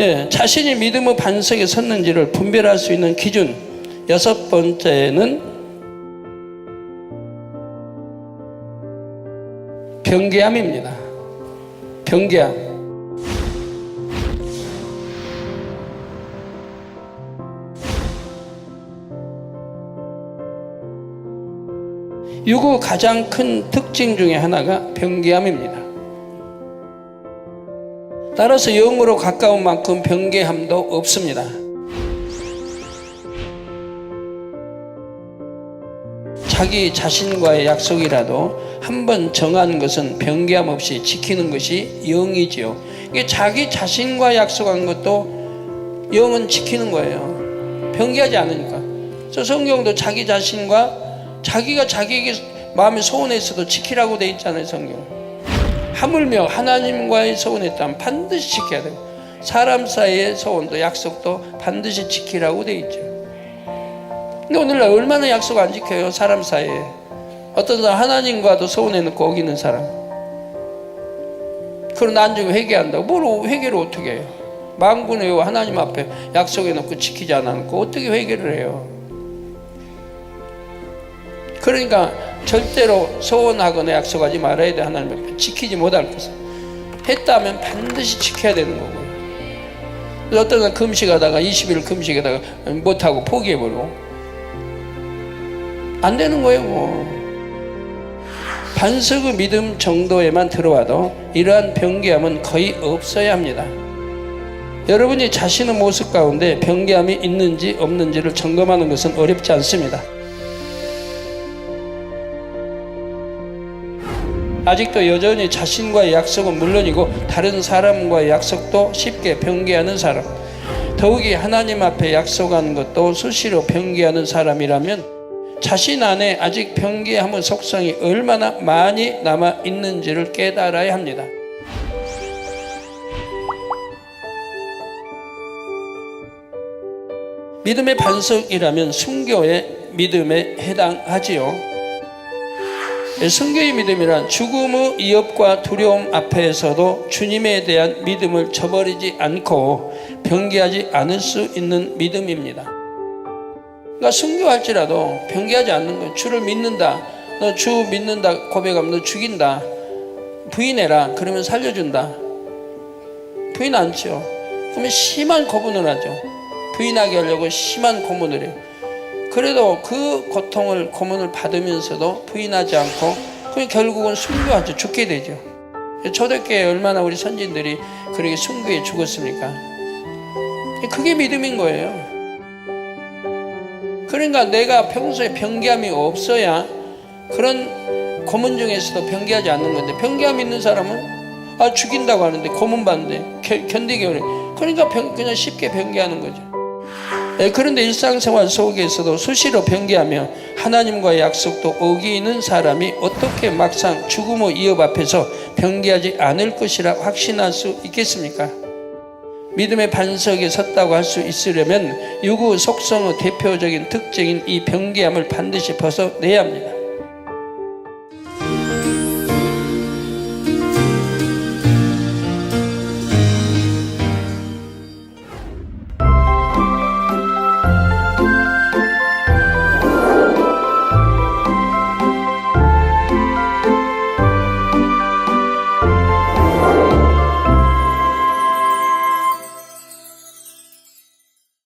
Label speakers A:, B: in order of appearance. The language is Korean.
A: 예, 자신이 믿음의 반석에 섰는지를 분별할 수 있는 기준 여섯 번째는 변개함입니다. 변개함. 유구 가장 큰 특징 중에 하나가 변개함입니다. 따라서 영으로 가까운 만큼 변개함도 없습니다. 자기 자신과의 약속이라도 한 번 정한 것은 변개함 없이 지키는 것이 영이지요. 이게 자기 자신과 약속한 것도 영은 지키는 거예요. 변개하지 않으니까. 저 성경도 자기 자신과 자기가 자기에게 마음에 소원했어도 지키라고 돼 있잖아요, 성경. 하물며 하나님과의 소원했다면 반드시 지켜야 돼요. 사람 사이의 소원도 약속도 반드시 지키라고 돼 있죠. 근데 오늘날 얼마나 약속 안 지켜요, 사람 사이에. 어떤 사람 하나님과도 소원해놓고 어기는 사람. 그런 나중에 회개한다고. 뭘 회개를 어떻게 해요? 망군에 하나님 앞에 약속해놓고 지키지 않았고 어떻게 회개를 해요? 그러니까 절대로 소원하거나 약속하지 말아야 돼 하나님 앞에 지키지 못할 것을 했다면 반드시 지켜야 되는. 그래서 어떤 사람 금식하다가 20일 금식하다가 못하고 포기해버리고 안 되는 거예요 뭐. 반석의 믿음 정도에만 들어와도 이러한 변개함은 거의 없어야 합니다. 여러분이 자신의 모습 가운데 변개함이 있는지 없는지를 점검하는 것은 어렵지 않습니다. 아직도 여전히 자신과의 약속은 물론이고 다른 사람과의 약속도 쉽게 변개하는 사람 더욱이 하나님 앞에 약속한 것도 수시로 변개하는 사람이라면 자신 안에 아직 변개함의 속성이 얼마나 많이 남아 있는지를 깨달아야 합니다. 믿음의 반석이라면 순교의 믿음에 해당하지요. 성교의 믿음이란 죽음의 위협과 두려움 앞에서도 주님에 대한 믿음을 저버리지 않고 변개하지 않을 수 있는 믿음입니다. 그러니까 순교할지라도 변개하지 않는 거예요. 주를 믿는다. 너 주 믿는다 고백하면 너 죽인다. 부인해라. 그러면 살려준다. 부인 않죠. 그러면 심한 고문을 하죠. 부인하게 하려고 심한 고문을 해요. 그래도 그 고통을 고문을 받으면서도 부인하지 않고 그 결국은 순교하죠. 죽게 되죠. 초대교회 얼마나 우리 선진들이 그렇게 순교에 죽었습니까? 그게 믿음인 거예요. 그러니까 내가 평소에 변개함이 없어야 그런 고문 중에서도 변개하지 않는 건데 변개함 있는 사람은 아 죽인다고 하는데 고문 받는데 견디기 어려. 그러니까 변, 그냥 쉽게 변개하는 거죠. 예, 그런데 일상생활 속에서도 수시로 변개하며 하나님과의 약속도 어기는 사람이 어떻게 막상 죽음의 위협 앞에서 변개하지 않을 것이라 확신할 수 있겠습니까? 믿음의 반석에 섰다고 할 수 있으려면 유구 속성의 대표적인 특징인 이 변개함을 반드시 벗어내야 합니다.